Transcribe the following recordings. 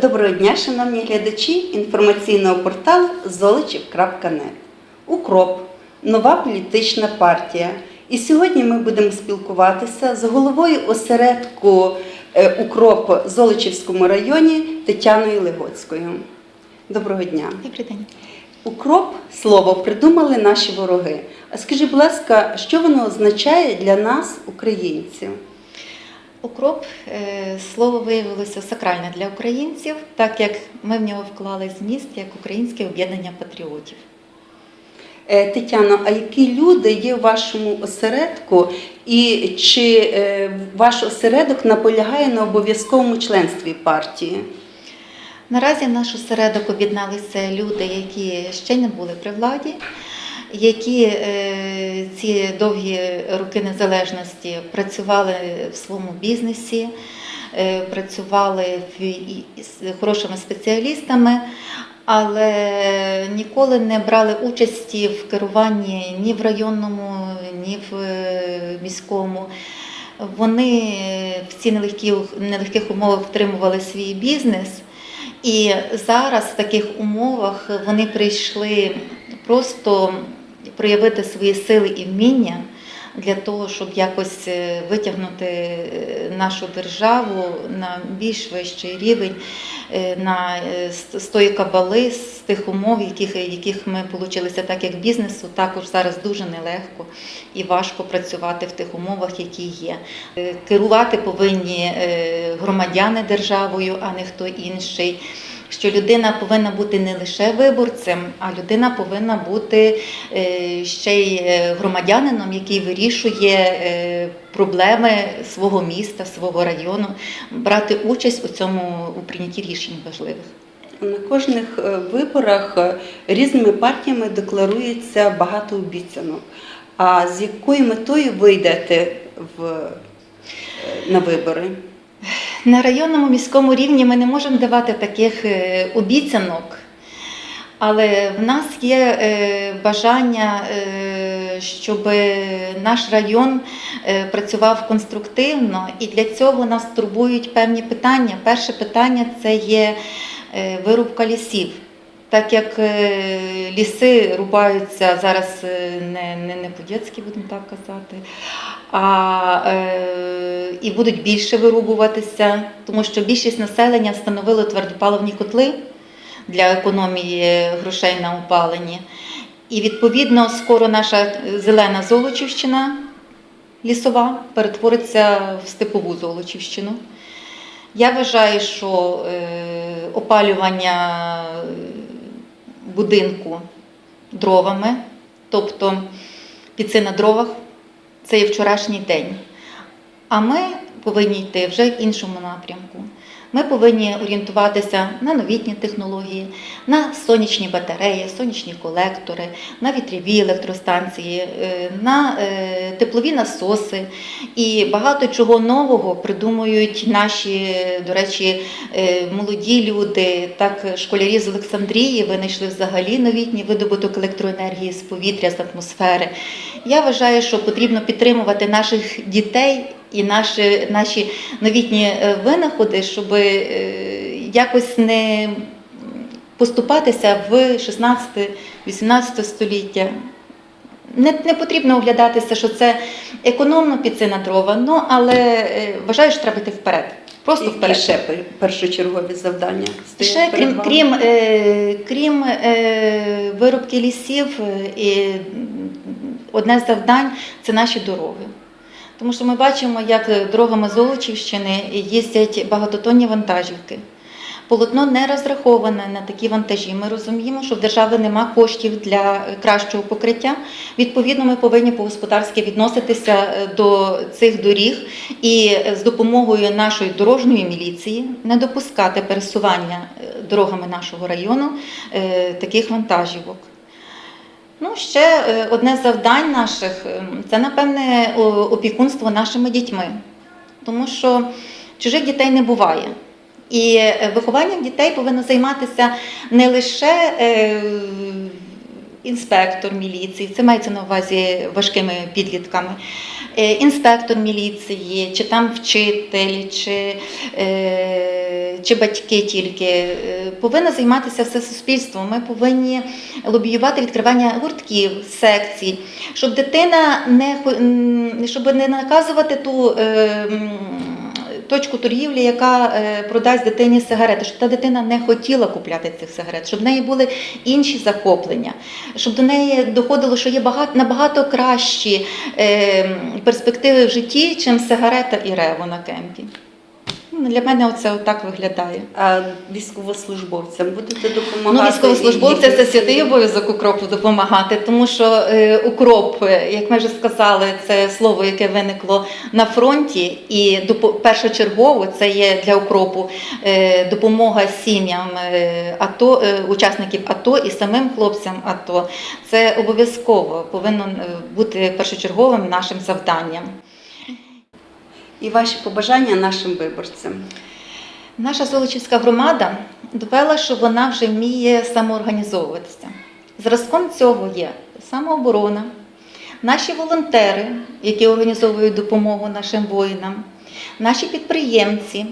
Доброго дня, шановні глядачі інформаційного порталу золочів.нет. Укроп нова політична партія. І сьогодні ми будемо спілкуватися з головою осередку е, Укроп в Золочівському районі Тетяною Легоцькою. Доброго дня. Добрий день. Укроп слово придумали наші вороги. А скажіть, будь ласка, що воно означає для нас, українців? Укроп е, слово виявилося сакральне для українців, так як ми в нього вклали зміст як Українське об'єднання патріотів. Е, Тетяно, а які люди є в вашому осередку, і чи е, ваш осередок наполягає на обов'язковому членстві партії? Наразі в наш осередок об'єдналися люди, які ще не були при владі, які е, ці довгі роки незалежності працювали в своєму бізнесі, е, працювали з хорошими спеціалістами, але ніколи не брали участі в керуванні ні в районному, ні в е, міському. Вони в ці нелегкі, нелегких умовах втримували свій бізнес. І зараз в таких умовах вони прийшли просто проявити свої сили і вміння для того, щоб якось е, витягнути е, нашу державу на більш вищий рівень, е, на, з- тої кабали, з тих умов, яких, яких ми получилися, так як бізнесу, також зараз дуже нелегко і важко працювати в тих умовах, які є. Керувати повинні громадяни державою, а не хто інший. Що людина повинна бути не лише виборцем, а людина повинна бути е, ще й е, громадянином, який вирішує е, проблеми свого міста, свого району, брати участь у цьому у прийнятті рішень важливих. На кожних виборах різними партіями декларується багато обіцянок. А з якою метою ви йдете в, на вибори? На районному міському рівні ми не можемо давати таких е, обіцянок, але в нас є е, бажання, е, щоб наш район працював конструктивно, і для цього нас турбують певні питання. Перше питання це є вирубка лісів. Так як ліси рубаються зараз не, не, не по-дєцьки, будемо так казати, а е, і будуть більше вирубуватися, тому що більшість населення встановили твердопаливні котли для економії грошей на опаленні. І відповідно скоро наша зелена Золочівщина лісова перетвориться в степову Золочівщину. Я вважаю, що е, опалювання будинку дровами, тобто піци на дровах, це є вчорашній день. А ми повинні йти вже в іншому напрямку. Ми повинні орієнтуватися на новітні технології, на сонячні батареї, сонячні колектори, на вітрові електростанції, е, на е, теплові насоси і багато чого нового придумують наші, до речі, е, молоді люди, так школярі з Олександрії винайшли взагалі новітній видобуток електроенергії з повітря, з атмосфери. Я вважаю, що потрібно підтримувати наших дітей і наші, наші новітні е, винаходи, щоб е, якось не поступатися в 16-18 століття. Не, не потрібно оглядатися, що це економно піти на дрова, ну, але е, вважаю, що треба йти вперед. Просто вперед. ще першочергові завдання? Ще крім, крім, е, крім е, виробки лісів, і одне з завдань це наші дороги. Тому що ми бачимо, як дорогами Золочівщини їздять багатотонні вантажівки. Полотно не розраховане на такі вантажі. Ми розуміємо, що в держави нема коштів для кращого покриття. Відповідно, ми повинні по-господарськи відноситися е, до цих доріг і е, з допомогою нашої дорожньої міліції не допускати пересування е, дорогами нашого району таких вантажівок. Ну, ще е, одне з завдань наших ем, це, напевне, опікунство нашими дітьми, тому що чужих дітей не буває. І е, вихованням дітей повинно займатися не лише е, інспектор міліції, це мається на увазі важкими підлітками. е, інспектор міліції, чи там вчитель, чи, е, чи батьки тільки. Е, Повинно займатися все суспільство. Ми повинні лобіювати відкривання гуртків, секцій, щоб дитина не щоб не наказувати ту. Точку торгівлі, яка е, продасть дитині сигарети, щоб та дитина не хотіла купляти цих сигарет, щоб в неї були інші захоплення, щоб до неї доходило, що є багато набагато кращі е, перспективи в житті, чим сигарета і рево на кемпі. Ну, Для мене це отак виглядає. А військовослужбовцям будете Ну, допомагати? військовослужбовця це святий обов'язок укропу допомагати, тому що е, укроп, е, як ми вже сказали, це слово, яке виникло на фронті, і допо- першочергово це є для укропу е, допомога сім'ям е, АТО, е, учасників АТО і самим хлопцям АТО. Це обов'язково повинно е, бути першочерговим нашим завданням. І ваші побажання нашим виборцям. Наша Золочівська громада довела, що вона вже вміє самоорганізовуватися. Зразком цього є самооборона, наші волонтери, які організовують допомогу нашим воїнам, наші підприємці,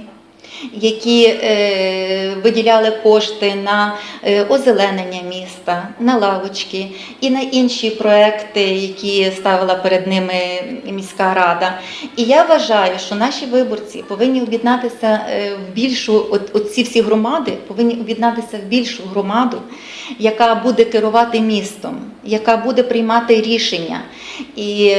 які е, виділяли кошти на е, озеленення міста, на лавочки і на інші проекти, які ставила перед ними міська рада. І я вважаю, що наші виборці повинні об'єднатися е, в більшу, от, ці всі громади повинні об'єднатися в більшу громаду, яка буде керувати містом, яка буде приймати рішення і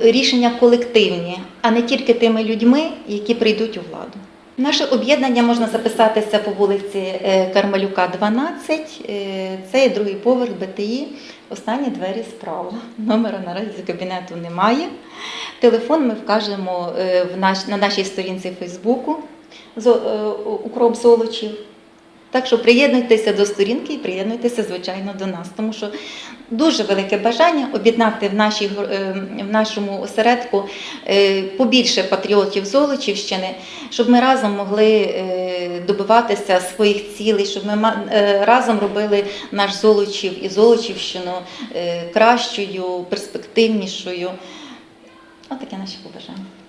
рішення колективні, а не тільки тими людьми, які прийдуть у владу. Наше об'єднання можна записатися по вулиці е, Кармалюка, 12. Е, Це є другий поверх БТІ. Останні двері справа. Номера наразі кабінету немає. Телефон ми вкажемо е, на нашій сторінці Фейсбуку «Зо- е, Укроп Золочів. Так що приєднуйтеся до сторінки і приєднуйтеся, звичайно, до нас, тому що дуже велике бажання об'єднати в, нашій, е, в нашому осередку е, побільше патріотів Золочівщини, щоб ми разом могли е, добиватися своїх цілей, щоб ми разом робили наш Золочів і Золочівщину кращою, перспективнішою. Отаке наші побажання.